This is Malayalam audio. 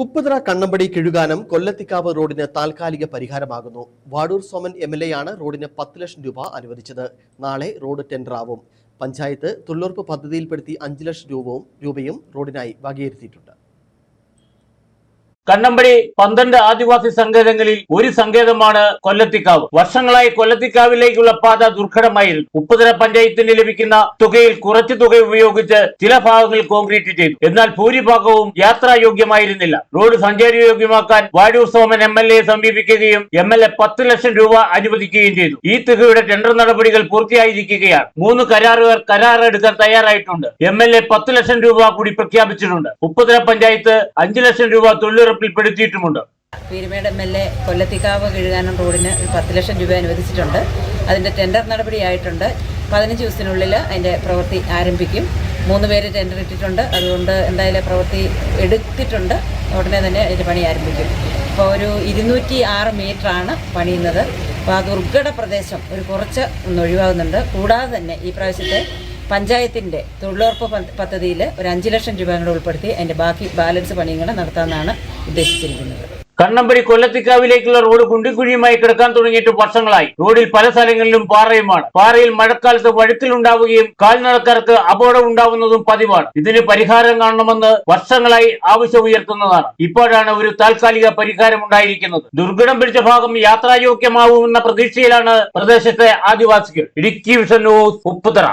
ഉപ്പുതറ കണ്ണമ്പടി കിഴുകാനം കൊല്ലത്തിക്കാവ് റോഡിന് താൽക്കാലിക പരിഹാരമാകുന്നു. Vazhoor Soman M L A ആണ് റോഡിന് പത്ത് ലക്ഷം രൂപ അനുവദിച്ചത്. നാളെ റോഡ് ടെൻഡറാവും പഞ്ചായത്ത് തൊഴിലുറപ്പ് പദ്ധതിയിൽപ്പെടുത്തി അഞ്ച് ലക്ഷം രൂപവും രൂപയും റോഡിനായി വകയിരുത്തിയിട്ടുണ്ട്. കണ്ണമ്പടി പന്ത്രണ്ട് ആദിവാസി സങ്കേതങ്ങളിൽ ഒരു സങ്കേതമാണ് കൊല്ലത്തിക്കാവ്. വർഷങ്ങളായി കൊല്ലത്തിക്കാവിലേക്കുള്ള പാത ദുർഘടമായിരുന്നു ഉപ്പുതല പഞ്ചായത്തിന് ലഭിക്കുന്ന തുകയിൽ കുറച്ചു തുക ഉപയോഗിച്ച് ചില ഭാഗങ്ങൾ കോൺക്രീറ്റ് ചെയ്തു. എന്നാൽ ഭൂരിഭാഗവും യാത്രായോഗ്യമായിരുന്നില്ല. Road സഞ്ചാരയോഗ്യമാക്കാൻ Vazhoor Soman M L A സമീപിക്കുകയും എം എൽ എ പത്ത് ലക്ഷം രൂപ അനുവദിക്കുകയും ചെയ്തു. ഈ തുകയുടെ ടെൻഡർ നടപടികൾ പൂർത്തിയായിരിക്കുകയാണ്. മൂന്ന് കരാറുകാർ കരാറെടുക്കാൻ തയ്യാറായിട്ടുണ്ട്. എം എൽ എ പത്ത് ലക്ഷം രൂപ കൂടി പ്രഖ്യാപിച്ചിട്ടുണ്ട്. ഉപ്പുതല പഞ്ചായത്ത് അഞ്ചു ലക്ഷം രൂപ തൊഴിലുറപ്പിൽപ്പെടുത്തിയിട്ടുമുണ്ട് Peermade M L A Kollathikavu Kizhukanam റോഡിന് പത്ത് ലക്ഷം രൂപ അനുവദിച്ചിട്ടുണ്ട്. അതിന്റെ ടെൻഡർ നടപടിയായിട്ടുണ്ട്. പതിനഞ്ച് ദിവസത്തിനുള്ളിൽ അതിന്റെ പ്രവൃത്തി ആരംഭിക്കും. മൂന്ന് പേര് ടെൻഡർ ഇട്ടിട്ടുണ്ട്. അതുകൊണ്ട് എന്തായാലും പ്രവൃത്തി എടുത്തിട്ടുണ്ട്. ഉടനെ തന്നെ അതിന്റെ പണി ആരംഭിക്കും. അപ്പോൾ ഒരു ഇരുന്നൂറ്റി ആറ് മീറ്ററാണ് പണിയുന്നത്. അപ്പോൾ ആ ദുർഘട പ്രദേശം ഒരു കുറച്ച് ഒന്ന് ഒഴിവാകുന്നുണ്ട്. കൂടാതെ തന്നെ ഈ പ്രാവശ്യത്തെ പഞ്ചായത്തിന്റെ തൊഴിലുറപ്പ് പദ്ധതിയിൽ ഒരു അഞ്ച് ലക്ഷം രൂപ കൂടെ ഉൾപ്പെടുത്തി അതിന്റെ ബാക്കി ബാലൻസ് പണിയും നടത്താമെന്നാണ് ഉദ്ദേശിച്ചിരിക്കുന്നത്. കണ്ണമ്പടി കൊല്ലത്തിക്കാവിലേക്കുള്ള റോഡ് കുണ്ടിക്കുഴിയുമായി കിടക്കാൻ തുടങ്ങിയിട്ട് വർഷങ്ങളായി. റോഡിൽ പല സ്ഥലങ്ങളിലും പാറയുമാണ്. പാറയിൽ മഴക്കാലത്ത് വഴുക്കിലുണ്ടാവുകയും കാൽനടക്കാർക്ക് അപകടം ഉണ്ടാവുന്നതും പതിവാണ്. ഇതിന് പരിഹാരം കാണണമെന്ന് വർഷങ്ങളായി ആവശ്യം ഉയർത്തുന്നതാണ്. ഇപ്പോഴാണ് ഒരു താൽക്കാലിക പരിഹാരം ഉണ്ടായിരിക്കുന്നത്. ദുർഘടം പിടിച്ച ഭാഗം യാത്രായോഗ്യമാവുമെന്ന പ്രതീക്ഷയിലാണ് പ്രദേശത്തെ ആദിവാസികൾ. Idukki vision news Upputhara.